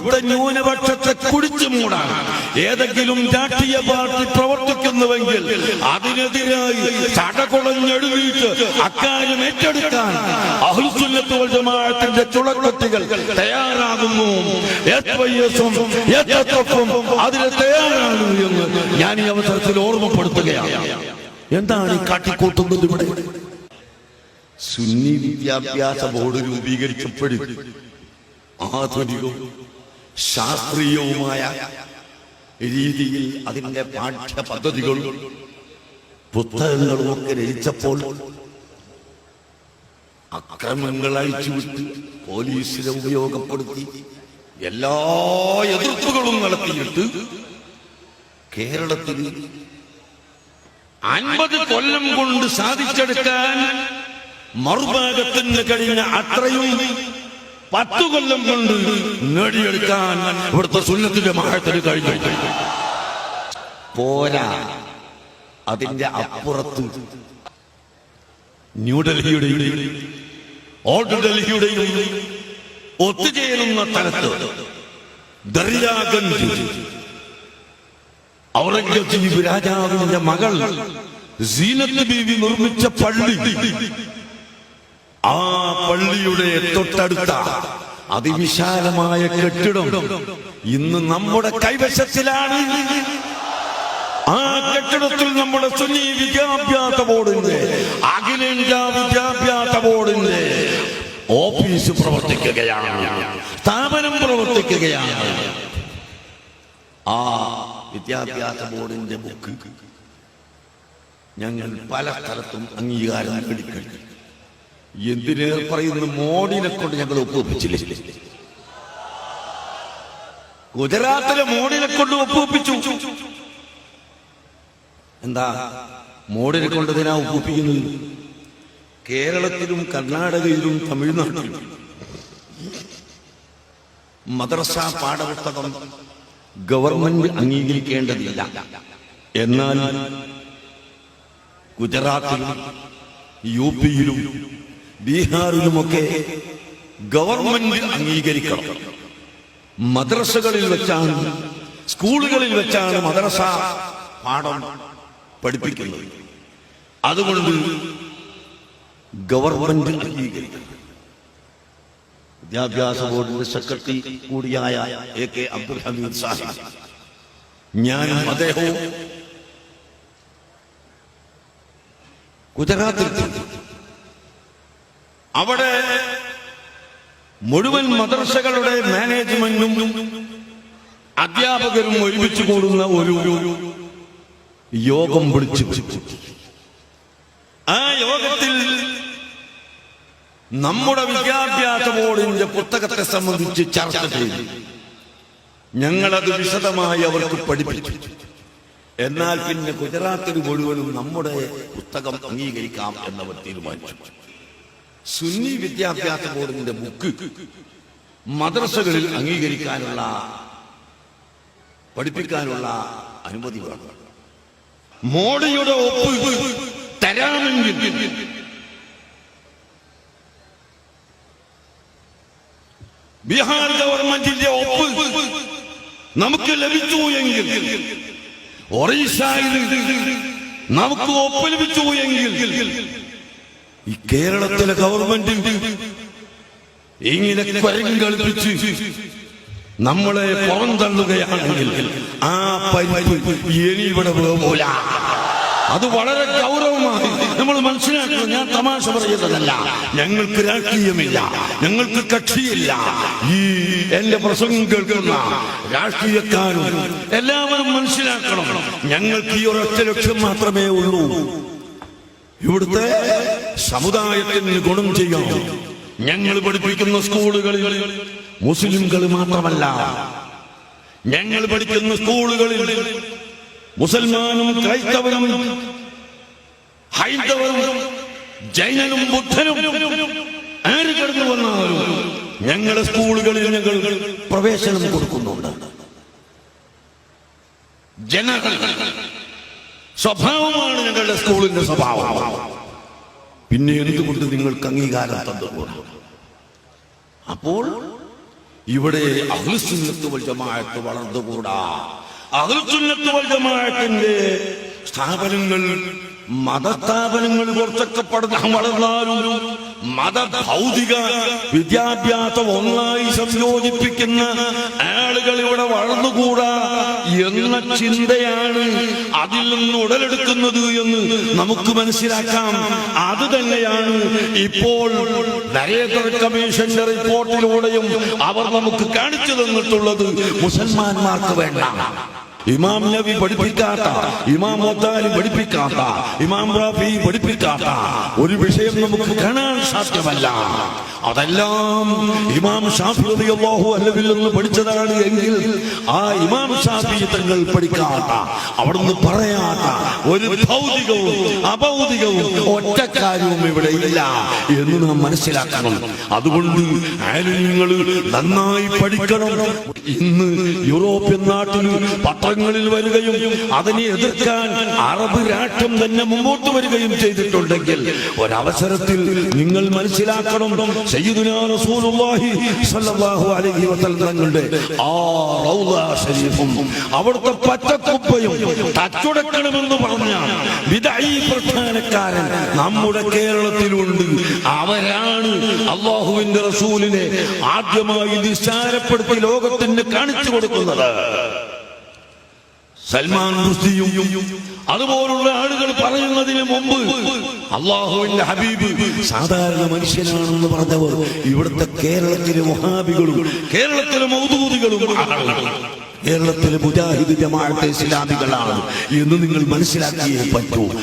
ഇവിടുത്തെ ന്യൂനപക്ഷത്തെ കുടിച്ചു മൂടാൻ ഏതെങ്കിലും രാഷ്ട്രീയ പാർട്ടി പ്രവർത്തിക്കുന്നുവെങ്കിൽ അതിനെതിരായി ചടകുളഞ്ഞെഴുതിയിട്ട് അക്കാര്യം ഏറ്റെടുക്കാൻ അഹുസുന്നത്ത് വൽ ജമാഅത്തിന്റെ ചുളക്കത്തികൾ തയ്യാറാകുന്നു. അതിന് തയ്യാറാണ് എന്ന് ഞാൻ ഈ അവസരത്തിൽ ഓർമ്മപ്പെടുത്തുകയാണ്. എന്താണ് ഈ കാട്ടിക്കൂട്ടുന്നത് ഇവിടെ? സുന്നി വിദ്യാഭ്യാസ ബോർഡ് രൂപീകരിച്ചപ്പോഴും ആധുനികവും ശാസ്ത്രീയവുമായ രീതിയിൽ അതിന്റെ പാഠ്യ പദ്ധതികളും പുസ്തകങ്ങളും ഒക്കെ രചിച്ചപ്പോൾ അക്രമങ്ങൾ അഴിച്ചുവിട്ട് പോലീസിനെ ഉപയോഗപ്പെടുത്തി എല്ലാ എതിർപ്പുകളും നടത്തിയിട്ട് കേരളത്തിൽ അൻപത് കൊല്ലം കൊണ്ട് സാധിച്ചെടുക്കാൻ മറുഭാഗത്തിന് കഴിഞ്ഞ അത്രയും പത്തു കൊല്ലം കൊണ്ട് നേടിയെടുക്കാൻ ഇവിടുത്തെ സുന്നത്തിന്റെ മഹത്തിന് കഴിഞ്ഞു. പോരാ. അതിന്റെ അപ്പുറത്ത് ന്യൂഡൽഹിയുടെയും ഓൾഡ് ഡൽഹിയുടെയും ഒത്തുചേരുന്ന തലത്ത് ദറിയാഗഞ്ച് ഔറംഗസീബ് രാജാവിന്റെ മകൾ സീനത്ത് ബീവി നിർമ്മിച്ച പള്ളി. ആ പള്ളിയുടെ തൊട്ടടുത്ത അതിവിശാലമായ കെട്ടിടം ഇന്ന് നമ്മുടെ കൈവശത്തിലാണ്. ആ കെട്ടിടത്തിൽ നമ്മുടെ സുന്നി വിദ്യാഭ്യാസ ബോർഡിന്റെ അഖിലേന്ത്യാ വിദ്യാഭ്യാസ ബോർഡിന്റെ ഓഫീസ് പ്രവർത്തിക്കുകയാണ്. സ്ഥാപനം പ്രവർത്തിക്കുകയാണ്. ആ വിദ്യാഭ്യാസ ബോർഡിന്റെ ബുക്ക് ഞങ്ങൾ പല സ്ഥലത്തും അംഗീകാരം നേടിക്കഴിഞ്ഞു എന്തിന് പറയുന്നു മോഡിനെ കൊണ്ട് ഞങ്ങൾ ഒപ്പുവെപ്പിച്ചില്ലേ? ഗുജറാത്തിലെ മോഡിനെ കൊണ്ട് ഒപ്പുവെപ്പിച്ചു. എന്താ? മോഡിനെ കൊണ്ട് ഇതിനാ കേരളത്തിലും കർണാടകയിലും തമിഴ്നാട്ടിലും. മദ്രസ പാഠപുസ്തകം ഗവൺമെന്റ് അംഗീകരിക്കേണ്ടതില്ല. എന്നാൽ ഗുജറാത്തിലും യു പിയിലും ബീഹാറിലുമൊക്കെ ഗവൺമെന്റ് അംഗീകരിക്കണം. മദ്രസകളിൽ വെച്ചാണ് സ്കൂളുകളിൽ വെച്ചാണ് മദ്രസ പാഠം പഠിപ്പിക്കുന്നത്. അതുകൊണ്ട് ഗവൺമെന്റ് അംഗീകരിക്കണം. വിദ്യാഭ്യാസ ബോർഡിന്റെ സെക്രട്ടറി കൂടിയായ എ കെ അബ്ദുൽ ഹമീദ് സാഹിബ്. ഞാനും അദ്ദേഹവും ഗുജറാത്തിൽ. അവിടെ മുഴുവൻ മദർസകളുടെ മാനേജ്മെന്റും അധ്യാപകരും ഒരുമിച്ച് കൂടുന്ന ഒരു യോഗം വിളിച്ചു. ആ യോഗത്തിൽ നമ്മുടെ വിദ്യാഭ്യാസ ബോർഡിന്റെ പുസ്തകത്തെ സംബന്ധിച്ച് ചർച്ച ചെയ്തു. ഞങ്ങളത് വിശദമായി അവർക്ക് പഠിപ്പിച്ചു. എന്നാൽ പിന്നെ ഗുജറാത്തിൽ മുഴുവനും നമ്മുടെ പുസ്തകം അംഗീകരിക്കാം എന്നവർ തീരുമാനിച്ചു. സുന്നി വിദ്യാഭ്യാസ ബോർഡിന്റെ ബുക്ക് മദ്രസകളിൽ അംഗീകരിക്കാനുള്ള പഠിപ്പിക്കാനുള്ള അനുമതി വേണം. മോഡിയുടെ ഒപ്പ് തരാമെങ്കിൽ ബീഹാർ ഗവൺമെന്റിന്റെ ഒപ്പ് നമുക്ക് ലഭിച്ചു എങ്കിൽ ഒറീസയിൽ നമുക്ക് ഒപ്പ് ലഭിച്ചു എങ്കിൽ ഈ കേരളത്തിലെ ഗവൺമെന്റ് ഇങ്ങനെ കുരങ്ങ് കളിപ്പിച്ച് നമ്മളെ പുറന്തള്ളുകയാണെങ്കിൽ ആ പരിപ്പ് ഇനി അത് വളരെ ഗൗരവമായി നമ്മൾ മനസ്സിലാക്കണം. ഞാൻ തമാശ പറയുന്നതല്ല. ഞങ്ങൾക്ക് രാഷ്ട്രീയമില്ല. ഞങ്ങൾക്ക് കക്ഷിയില്ല. ഈ എന്റെ പ്രസംഗം കേൾക്കുന്ന രാഷ്ട്രീയക്കാരും എല്ലാവരും മനസ്സിലാക്കണം. ഞങ്ങൾക്ക് ഈ ഒരൊറ്റ ലക്ഷ്യം മാത്രമേ ഉള്ളൂ. ഇവിടുത്തെ സമുദായത്തിന് ഗുണം ചെയ്യാം. ഞങ്ങൾ പഠിപ്പിക്കുന്ന സ്കൂളുകളിൽ മുസ്ലിംകൾ മാത്രമല്ല. ഞങ്ങൾ പഠിക്കുന്ന സ്കൂളുകളിൽ മുസൽമാനും ക്രൈസ്തവനും ഹൈന്ദവനും ജൈനനും ബുദ്ധനും ആര് കടന്നു വന്നാലും ഞങ്ങളുടെ സ്കൂളുകളിൽ ഞങ്ങൾ പ്രവേശനം കൊടുക്കുന്നുണ്ട്. ജനങ്ങൾ സ്വഭാവമാണ് ഞങ്ങളുടെ സ്കൂളിന്റെ സ്വഭാവം. പിന്നെ എന്തുകൊണ്ട് നിങ്ങൾക്ക് അംഗീകാരം തന്നു അപ്പോൾ ഇവിടെ അഹ്ലുസുന്നത്ത് ജമാഅത്ത് വളർന്നുകൂടാ. അഹ്ലുസുന്നത്ത് ജമാഅത്തിന്റെ സ്ഥാപനങ്ങൾ മതസ്ഥാപനങ്ങൾ കുറച്ചൊക്കെ പഠനം വളർന്നാലും മത ഭൗതിക വിദ്യാഭ്യാസം ഒന്നായി സംയോജിപ്പിക്കുന്ന ആളുകൾ ഇവിടെ വളർന്നുകൂടാ എന്ന ചിന്തയാണ് അതിൽ നിന്ന് ഉടലെടുക്കുന്നത് എന്ന് നമുക്ക് മനസ്സിലാക്കാം. അത് തന്നെയാണ് ഇപ്പോൾ നരേന്ദ്ര കമ്മീഷന്റെ റിപ്പോർട്ടിലൂടെയും അവർ നമുക്ക് കാണിച്ചു തന്നിട്ടുള്ളത്. മുസൽമാന്മാർക്ക് വേണ്ട. ഇമാം നബി പഠിപ്പിക്കാത്ത ഇമാം മൊത്താലി പഠിപ്പിക്കാത്ത ഇമാം റാഫി പഠിപ്പിക്കാത്ത ഒരു വിഷയം നമുക്ക് കാണാൻ സാധ്യമല്ല. അതെല്ലാം ഇമാം ഷാഫി റളിയല്ലാഹു അൻഹുവിൽ നിന്ന് പഠിച്ചതാണ് എങ്കിൽ ആ ഇമാം ഷാഫി തങ്ങൾ പഠിക്കാത്ത അവിടുന്ന് പറയാത്ത ഒരു ഭൗതികവും അഭൗതികവും ഒറ്റക്കാര്യവും ഇവിടെ ഇല്ല എന്ന് നാം മനസ്സിലാക്കണം. അതുകൊണ്ട് നിങ്ങൾ നന്നായി പഠിക്കണം. ഇന്ന് യൂറോപ്യൻ നാട്ടിൽ പത്രങ്ങളിൽ വരികയും അതിനെ എതിർക്കാൻ അറബ് രാഷ്ട്രം തന്നെ മുമ്പോട്ട് വരികയും ചെയ്തിട്ടുണ്ടെങ്കിൽ ഒരവസരത്തിൽ നിങ്ങൾ മനസ്സിലാക്കണം. തങ്ങളുടെ ആ ശരീഫും അവിടുത്തെ പച്ചക്കുപ്പയും തച്ചുടക്കണമെന്ന് പറഞ്ഞ വിദഈ പ്രസ്ഥാനക്കാരൻ നമ്മുടെ കേരളത്തിലുണ്ട്. അവരാണ് അള്ളാഹുവിന്റെ റസൂലിനെ ആദ്യമായി നിസ്സാരപ്പെടുത്തി ലോകത്തിന് കാണിച്ചു കൊടുക്കുന്നത്. സൽമാൻ അതുപോലുള്ള ആളുകൾ പറയുന്നതിന് മുമ്പ് അള്ളാഹുവിന്റെ ഹബീബ് സാധാരണ മനുഷ്യനാണെന്ന് പറഞ്ഞവർ ഇവിടുത്തെ കേരളത്തിലെ മഹാബികളും കേരളത്തിലെ മൗദൂദികളും. കേരളത്തിലെ മുജാഹിദ് ജമാഅത്തെ ഇസ്ലാമികളാണ് എന്ന് നിങ്ങൾ മനസ്സിലാക്കിയേ പറ്റൂ